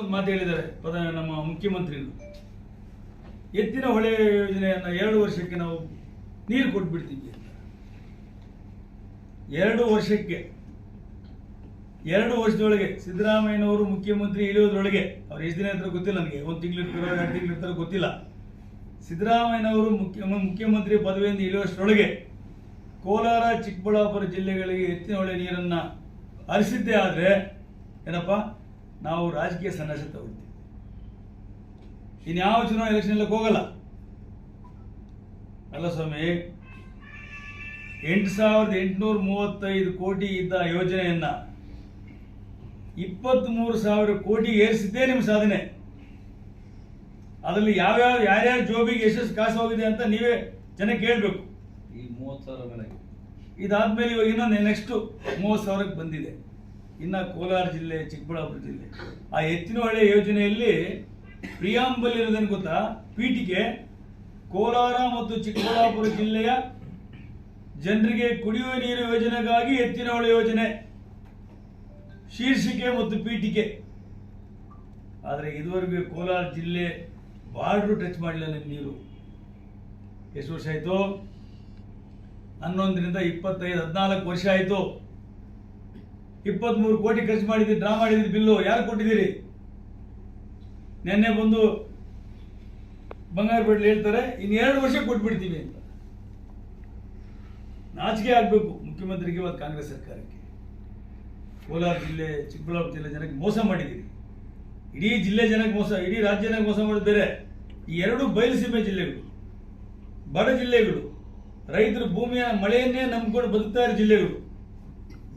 ಒಂದು ಮಾತು ಹೇಳಿದ್ದಾರೆ ನಮ್ಮ ಮುಖ್ಯಮಂತ್ರಿಗಳು ಎತ್ತಿನ ಹೊಳೆ ಯೋಜನೆಯನ್ನು ಎರಡು ವರ್ಷಕ್ಕೆ ನಾವು ನೀರು ಕೊಟ್ಬಿಡ್ತೀವಿ ಅಂತ. ಎರಡು ವರ್ಷಕ್ಕೆ, ಎರಡು ವರ್ಷದೊಳಗೆ ಸಿದ್ದರಾಮಯ್ಯನವರು ಮುಖ್ಯಮಂತ್ರಿ ಇಳಿಯೋದ್ರೊಳಗೆ, ಅವ್ರು ಎಷ್ಟು ದಿನ ಇರ್ತಾರೋ ಗೊತ್ತಿಲ್ಲ ನನಗೆ ಒಂದು ತಿಂಗಳು ಇರ್ತಾರೋ, ಎರಡು ತಿಂಗಳು ಇರ್ತಾರೋ ಗೊತ್ತಿಲ್ಲ. ಸಿದ್ದರಾಮಯ್ಯನವರು ಮುಖ್ಯ ಮುಖ್ಯಮಂತ್ರಿ ಪದವಿಯಿಂದ ಇಳಿಯುವಷ್ಟರೊಳಗೆ ಕೋಲಾರ, ಚಿಕ್ಕಬಳ್ಳಾಪುರ ಜಿಲ್ಲೆಗಳಿಗೆ ಎತ್ತಿನ ಹೊಳೆ ನೀರನ್ನು ಹರಿಸಿದ್ದೇ ಆದರೆ, ಏನಪ್ಪ? ನಾವು ರಾಜಕೀಯ ಸನ್ಯಾಸ ತಗೊಳ್ತೀವಿ ಇನ್ಯಾವ ಚುನಾವಣೆ ಎಲೆಕ್ಷನ್ ಎಲ್ಲಕ್ಕೆ ಹೋಗಲ್ಲ. ಅಲ್ಲ ಸ್ವಾಮಿ ಎಂಟು ಸಾವಿರದ ಎಂಟುನೂರ ಮೂವತ್ತೈದು ಕೋಟಿ ಇದ್ದ ಯೋಜನೆಯನ್ನ ಇಪ್ಪತ್ತ್ಮೂರು ಸಾವಿರ ಕೋಟಿ ಏರಿಸಿದ್ದೇ ನಿಮ್ಮ ಸಾಧನೆ. ಅದರಲ್ಲಿ ಯಾವ್ಯಾವ ಯಾರ್ಯಾರ ಜೋಬಿಗೆ ಯಶಸ್ಸು ಕಾಸು ಹೋಗಿದೆ ಅಂತ ನೀವೇ ಜನಕ್ಕೆ ಕೇಳಬೇಕು. ಈ ಮೂವತ್ತು ಸಾವಿರ ಮೇಲೆ ಇದಾದ್ಮೇಲೆ ಇವಾಗ ಇನ್ನೊಂದು ನೆಕ್ಸ್ಟ್ ಮೂವತ್ತು ಸಾವಿರಕ್ಕೆ ಬಂದಿದೆ. ಇನ್ನ ಕೋಲಾರ ಜಿಲ್ಲೆ, ಚಿಕ್ಕಬಳ್ಳಾಪುರ ಜಿಲ್ಲೆ. ಆ ಎತ್ತಿನಹೊಳೆ ಯೋಜನೆಯಲ್ಲಿ ಪ್ರಿಯಾಂಬಲ್ ಇರೋದೇನು ಗೊತ್ತಾ? ಪೀಠಿಗೆ ಕೋಲಾರ ಮತ್ತು ಚಿಕ್ಕಬಳ್ಳಾಪುರ ಜಿಲ್ಲೆಯ ಜನರಿಗೆ ಕುಡಿಯುವ ನೀರು ಯೋಜನೆಗಾಗಿ ಎತ್ತಿನಹೊಳೆ ಯೋಜನೆ ಶೀರ್ಷಿಕೆ ಮತ್ತು ಪೀಠಿಕೆ. ಆದರೆ ಇದುವರೆಗೂ ಕೋಲಾರ ಜಿಲ್ಲೆ ಬಾರ್ಡ್ರು ಟಚ್ ಮಾಡಲಿಲ್ಲ ನಿಮ್ಮ ನೀರು. ಎಷ್ಟು ವರ್ಷ ಆಯಿತು? ಹನ್ನೊಂದರಿಂದ ಇಪ್ಪತ್ತೈದು, ಹದಿನಾಲ್ಕು ವರ್ಷ ಆಯಿತು. ಇಪ್ಪತ್ಮೂರು ಕೋಟಿ ಖರ್ಚು ಮಾಡಿದ್ದೀರಿ ಡ್ರಾ ಮಾಡಿದ್ದೀರಿ ಬಿಲ್ಲು. ಯಾರು ಕೊಟ್ಟಿದ್ದೀರಿ? ನಿನ್ನೆ ಬಂದು ಬಂಗಾರ ಬಿಡ್ಲಿ ಹೇಳ್ತಾರೆ ಇನ್ನು ಎರಡು ವರ್ಷ ಕೊಟ್ಬಿಡ್ತೀವಿ ಅಂತ. ನಾಚಿಕೆ ಆಗಬೇಕು ಮುಖ್ಯಮಂತ್ರಿಗೆ ಇವತ್ತು ಕಾಂಗ್ರೆಸ್ ಸರ್ಕಾರಕ್ಕೆ. ಕೋಲಾರ ಜಿಲ್ಲೆ, ಚಿಕ್ಕಬಳ್ಳಾಪುರ ಜಿಲ್ಲೆ ಜನಕ್ಕೆ ಮೋಸ ಮಾಡಿದ್ದೀರಿ. ಇಡೀ ಜಿಲ್ಲೆ ಜನಕ್ಕೆ ಮೋಸ, ಇಡೀ ರಾಜ್ಯ ಜನಕ್ಕೆ ಮೋಸ ಮಾಡೋದು ಈ ಎರಡು ಬಯಲುಸೀಮೆ ಜಿಲ್ಲೆಗಳು, ಬಡ ಜಿಲ್ಲೆಗಳು, ರೈತರು ಭೂಮಿಯ ಮಳೆಯನ್ನೇ ನಂಬಿಕೊಂಡು ಬದುಕ್ತಾ ಇರೋ ಜಿಲ್ಲೆಗಳು.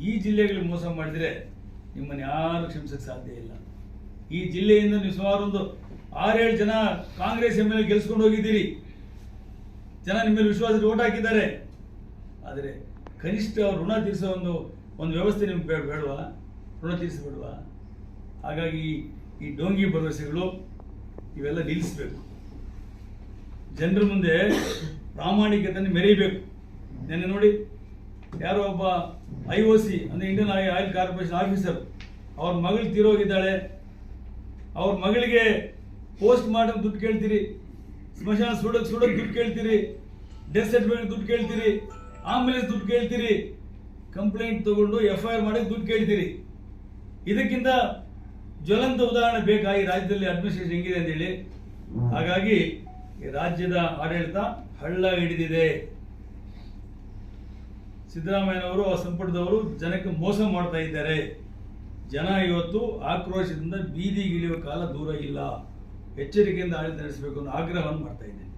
ಈ ಜಿಲ್ಲೆಗಳಿಗೆ ಮೋಸ ಮಾಡಿದರೆ ನಿಮ್ಮನ್ನು ಯಾರು ಕ್ಷಮಿಸಕ್ಕೆ ಸಾಧ್ಯ ಇಲ್ಲ. ಈ ಜಿಲ್ಲೆಯಿಂದ ನೀವು ಸುಮಾರು ಒಂದು ಆರೇಳು ಜನ ಕಾಂಗ್ರೆಸ್ ಎಂ ಎಲ್ ಗೆಲ್ಸ್ಕೊಂಡು ಹೋಗಿದ್ದೀರಿ. ಜನ ನಿಮ್ಮ ಮೇಲೆ ವಿಶ್ವಾಸದಲ್ಲಿ ಓಟ್ ಹಾಕಿದ್ದಾರೆ. ಆದರೆ ಕನಿಷ್ಠ ಋಣ ತೀರಿಸೋ ಒಂದು ಒಂದು ವ್ಯವಸ್ಥೆ ನಿಮ್ಗೆ ಬೇಡ, ಬೇಡವಾ? ಋಣ ತೀರಿಸಬೇಡವಾ? ಹಾಗಾಗಿ ಈ ಡೋಂಗಿ ಭರವಸೆಗಳು ಇವೆಲ್ಲ ನಿಲ್ಲಿಸಬೇಕು. ಜನರ ಮುಂದೆ ಪ್ರಾಮಾಣಿಕತೆಯನ್ನು ಮೆರೀಬೇಕು ನೆನ್ನೆ ನೋಡಿ, ಯಾರೋ ಒಬ್ಬ ಐ ಒ ಸಿ ಅಂದರೆ ಇಂಡಿಯನ್ ಆಯಿಲ್ ಕಾರ್ಪೊರೇಷನ್ ಆಫೀಸರ್ ಅವ್ರ ಮಗಳು ತೀರೋಗಿದ್ದಾಳೆ. ಅವ್ರ ಮಗಳಿಗೆ ಪೋಸ್ಟ್ ಮಾರ್ಟಮ್ ದುಡ್ಡು ಕೇಳ್ತೀರಿ. ಸ್ಮಶಾನ ಸುಡೋಕೆ ಸುಡೋಕೆ ದುಡ್ಡು ಕೇಳ್ತೀರಿ. ಡೆತ್ ಸರ್ಟಿಫಿಕೇಟ್ ದುಡ್ಡು ಕೇಳ್ತೀರಿ. ಆಂಬುಲೆನ್ಸ್ ದುಡ್ಡು ಕೇಳ್ತೀರಿ. ಕಂಪ್ಲೇಂಟ್ ತಗೊಂಡು ಎಫ್ ಐ ಆರ್ ದುಡ್ಡು ಕೇಳ್ತೀರಿ. ಇದಕ್ಕಿಂತ ಜ್ವಲಂತ ಉದಾಹರಣೆ ಬೇಕಾ? ಈ ರಾಜ್ಯದಲ್ಲಿ ಅಡ್ಮಿನಿಸ್ಟ್ರೇಷನ್ ಹೆಂಗಿದೆ ಅಂತೇಳಿ ಹಾಗಾಗಿ ರಾಜ್ಯದ ಆಡಳಿತ ಹಳ್ಳ ಹಿಡಿದಿದೆ. ಸಿದ್ದರಾಮಯ್ಯನವರು ಆ ಸಂಪುಟದವರು ಜನಕ್ಕೆ ಮೋಸ ಮಾಡ್ತಾ ಇದ್ದಾರೆ. ಜನ ಇವತ್ತು ಆಕ್ರೋಶದಿಂದ ಬೀದಿಗಿಳಿಯುವ ಕಾಲ ದೂರ ಇಲ್ಲ. ಎಚ್ಚರಿಕೆಯಿಂದ ಆಡಳಿತ ನಡೆಸಬೇಕು ಅನ್ನೋ ಆಗ್ರಹವನ್ನು ಮಾಡ್ತಾ ಇದ್ದೇನೆ.